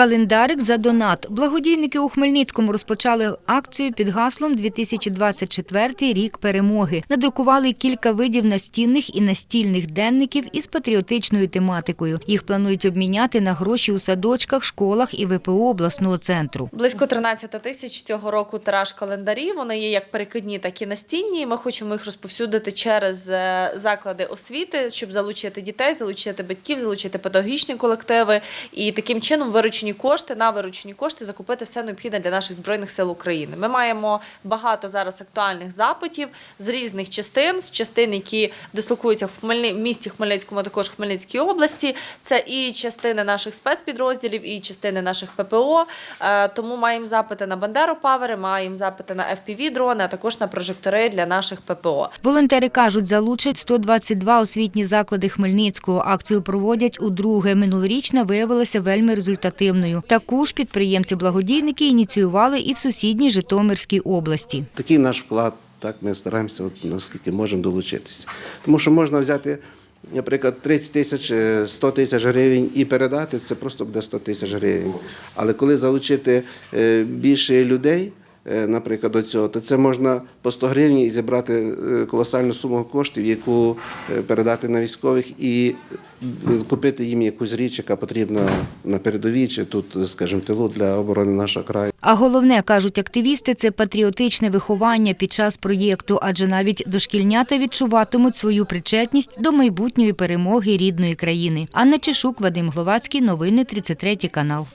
Календарик за донат. Благодійники у Хмельницькому розпочали акцію під гаслом 2024 рік перемоги. Надрукували кілька видів настінних і настільних денників із патріотичною тематикою. Їх планують обміняти на гроші у садочках, школах і ВПО обласного центру. Близько 13 тисяч цього року тираж календарів. Вони є як перекидні, так і настінні. Ми хочемо їх розповсюдити через е, заклади освіти, щоб залучити дітей, залучити батьків, залучити педагогічні колективи і таким чином виручені кошти на виручені кошти закупити все необхідне для наших збройних сил України. Ми маємо багато зараз актуальних запитів з різних частин, з частин, які дислокуються в Хмельни... місті Хмельницькому, а також в Хмельницькій області. Це і частини наших спецпідрозділів, і частини наших ППО. Е, Тому маємо запити на Бандеропавери, маємо запити на fpv дрони, а також на прожектори для наших ППО. Волонтери кажуть, залучать 122 освітні заклади Хмельницького. Акцію проводять удруге. Минулорічна виявилася вельми результативною. Таку ж підприємці-благодійники ініціювали і в сусідній Житомирській області. Такий наш вклад, так ми стараємося, от, наскільки можемо долучитися. Тому що можна взяти, наприклад, 30 тисяч, е, 100 тисяч гривень і передати, це просто буде 100 тисяч гривень. Але коли залучити е, більше людей, е, наприклад, до цього, то це можна по 100 гривень і зібрати е, колосальну суму коштів, яку е, передати на військових і е, купити їм якусь річ, яка потрібна на передовій чи тут, скажімо, тилу для оборони нашого краю. А головне, кажуть активісти, це патріотичне виховання під час проєкту, адже навіть дошкільнята відчуватимуть свою причетність до майбутньої перемоги рідної країни. Анна Чешук, Вадим Гловацький, новини 33 канал.